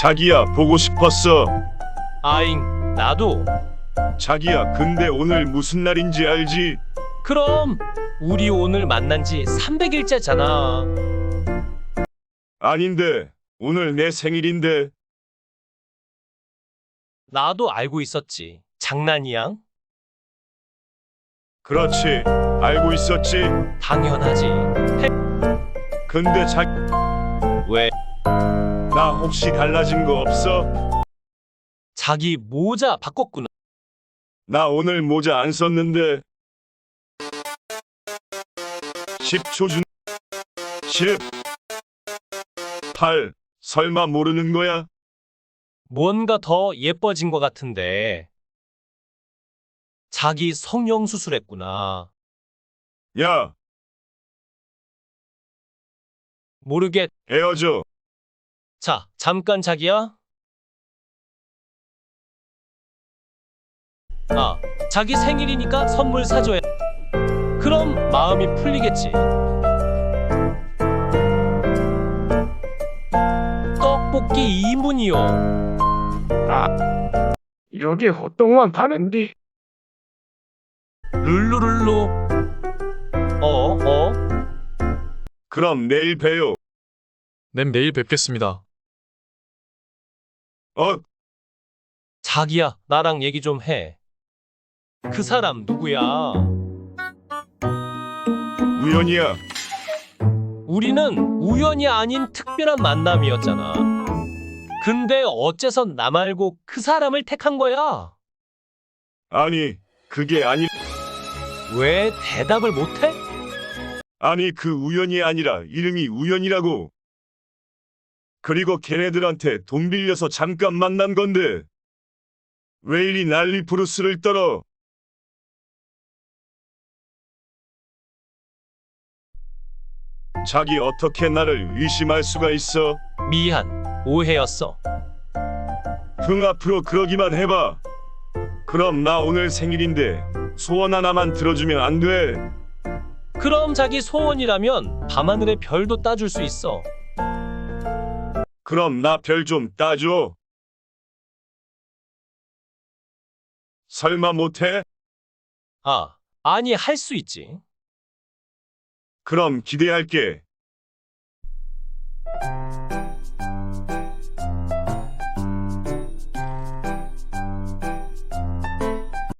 자기야 보고 싶었어. 아잉, 나도. 자기야 근데 오늘 무슨 날인지 알지? 그럼 우리 오늘 만난 지 300일째잖아. 아닌데 오늘 내 생일인데 나도 알고 있었지. 장난이야? 그렇지 알고 있었지. 당연하지. 근데 자 왜? 나 혹시 달라진 거 없어? 자기 모자 바꿨구나. 나 오늘 모자 안 썼는데 10초 준 10 8 설마 모르는 거야? 뭔가 더 예뻐진 것 같은데. 자기 성형 수술했구나. 야 모르겠. 헤어져 자, 잠깐 자기야. 아, 자기 생일이니까 선물 사줘야. 그럼 마음이 풀리겠지. 떡볶이 2인분이요. 여기 호떡만 파는디 룰루룰루. 어, 어? 그럼 내일 봬요 nen 내일 뵙겠습니다. 어 자기야, 나랑 얘기 좀 해. 그 사람 누구야? 우연이야 우리는 우연이 아닌 특별한 만남이었잖아. 근데 어째서 나 말고 그 사람을 택한 거야? 아니 그게 아니 왜 대답을 못해? 아니 그 우연이 아니라 이름이 우연이라고 그리고 걔네들한테 돈 빌려서 잠깐 만난 건데 왜 이리 난리 부르스를 떨어 자기 어떻게 나를 의심할 수가 있어 미안, 오해였어. 흥 앞으로 그러기만 해봐 그럼 나 오늘 생일인데 소원 하나만 들어주면 안 돼? 그럼 자기 소원이라면 밤하늘의 별도 따줄 수 있어. 그럼 나 별 좀 따줘. 설마 못해? 아, 아니 할 수 있지. 그럼 기대할게.